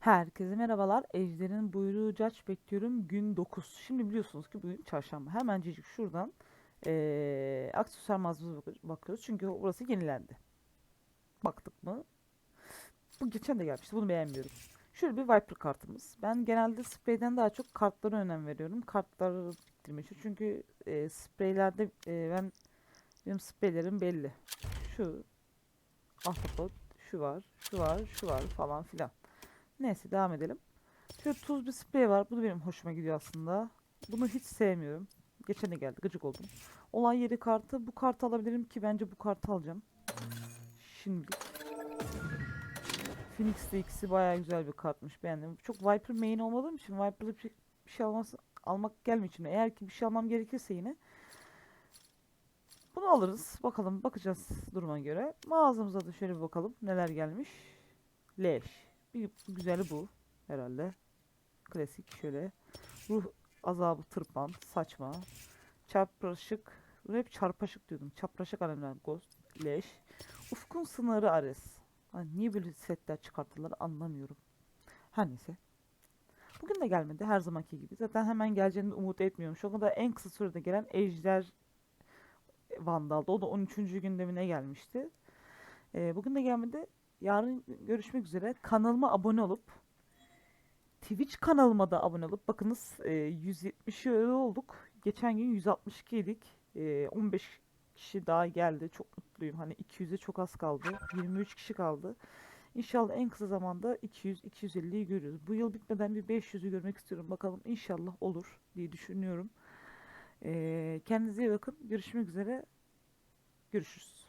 Herkese merhabalar. Ejder'in buyruğu caç bekliyorum. Gün 9. Şimdi biliyorsunuz ki bugün çarşamba. Hemencecik şuradan eee aksesuar mağazamıza bak- bakıyoruz. Çünkü burası yenilendi. Baktık mı? Bu geçen de gelmişti. Bunu beğenmiyorum. Şöyle bir Viper kartımız. Ben genelde spreyden daha çok kartlara önem veriyorum. Kartları biriktirmeye çalışıyorum. Çünkü eee spreylerde eee, ben benim spreylerim belli. Şu ahtapot, şu var, şu var, şu var falan filan. Neyse devam edelim. Şöyle tuz bir sprey var. Bu da benim hoşuma gidiyor aslında. Bunu hiç sevmiyorum. Geçen geldi. Gıcık oldum. Olay yeri kartı. Bu kartı alabilirim ki bence bu kartı alacağım. Şimdilik. Phoenix de ikisi bayağı güzel bir kartmış. Beğendim. Çok Viper main olmadığım için Viper'da bir bir şey alması, almak gelmiyor içime. Eğer ki bir şey almam gerekirse yine bunu alırız. Bakalım bakacağız duruma göre. Mağazamıza da şöyle bir bakalım. Neler gelmiş. Leş. Bir güzeli bu herhalde. Klasik şöyle. Ruh azabı tırpan. Saçma. Çarpışık. Hep çarpaşık diyordum. Çapraşık alemler. Ghost. Leş. Ufkun sınırı Ares. Ha, niye böyle setler çıkarttılar anlamıyorum. Her neyse. Bugün de gelmedi her zamanki gibi. Zaten hemen geleceğini umut etmiyorum. Şu anda en kısa sürede gelen Ejder Vandal'da. O da 13. gündemine gelmişti. Ee, bugün de gelmedi. Yarın görüşmek üzere. Kanalıma abone olup Twitch kanalıma da abone olup bakınız e, 170 euro olduk. Geçen gün 162 idik. E, 15 kişi daha geldi. Çok mutluyum. Hani 200'e çok az kaldı. 23 kişi kaldı. İnşallah en kısa zamanda 200-250'yi görürüz. Bu yıl bitmeden bir 500'ü görmek istiyorum. Bakalım inşallah olur diye düşünüyorum. E, kendinize iyi bakın. Görüşmek üzere. Görüşürüz.